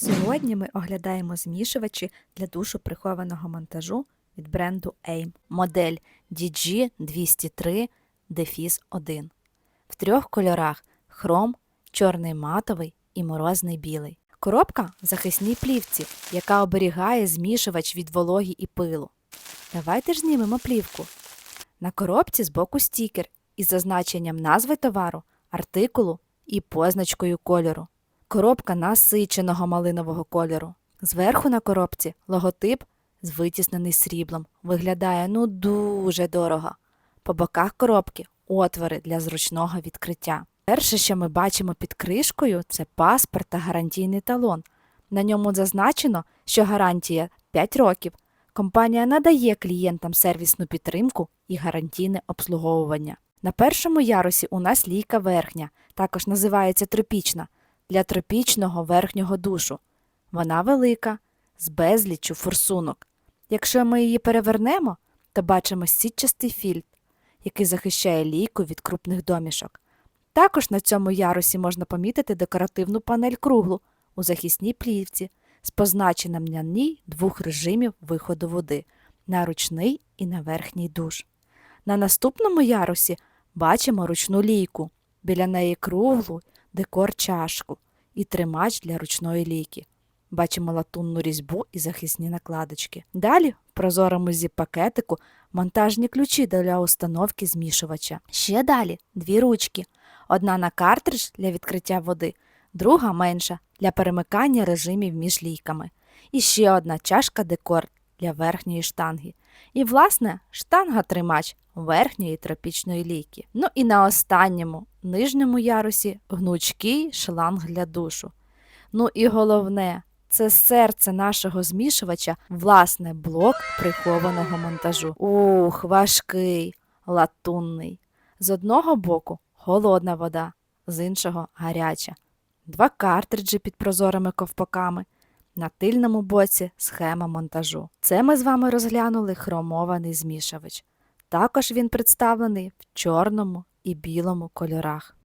Сьогодні ми оглядаємо змішувачі для душу прихованого монтажу від бренду AIM. Модель DG203 Defis 1. В трьох кольорах хром, чорний матовий і морозний білий. Коробка в захисній плівці, яка оберігає змішувач від вологі і пилу. Давайте ж знімемо плівку. На коробці збоку стікер із зазначенням назви товару, артикулу і позначкою кольору. Коробка насиченого малинового кольору. Зверху на коробці логотип з витіснений сріблом. Виглядає ну дуже дорого. По боках коробки отвори для зручного відкриття. Перше, що ми бачимо під кришкою, це паспорт та гарантійний талон. На ньому зазначено, що гарантія 5 років. Компанія надає клієнтам сервісну підтримку і гарантійне обслуговування. На першому ярусі у нас лійка верхня, також називається тропічна, для тропічного верхнього душу. Вона велика, з безліччю форсунок. Якщо ми її перевернемо, то бачимо сітчастий фільтр, який захищає лійку від крупних домішок. Також на цьому ярусі можна помітити декоративну панель круглу у захисній плівці з позначенням на ній двох режимів виходу води на ручний і на верхній душ. На наступному ярусі бачимо ручну лійку, біля неї круглу декор чашку і тримач для ручної лійки. Бачимо латунну різьбу і захисні накладочки. Далі в прозорому зіп-пакетику монтажні ключі для установки змішувача. Ще далі дві ручки. Одна на картридж для відкриття води, друга менша для перемикання режимів між лійками. І ще одна чашка декор для верхньої штанги. І, власне, штанга-тримач верхньої тропічної лійки. Ну і на останньому нижньому ярусі гнучкий шланг для душу. Ну і головне, це серце нашого змішувача, власне, блок прихованого монтажу. Ух, важкий, латунний. З одного боку холодна вода, з іншого гаряча. Два картриджі під прозорими ковпаками. На тильному боці схема монтажу. Це ми з вами розглянули хромований змішувач. Також він представлений в чорному і білому кольорах.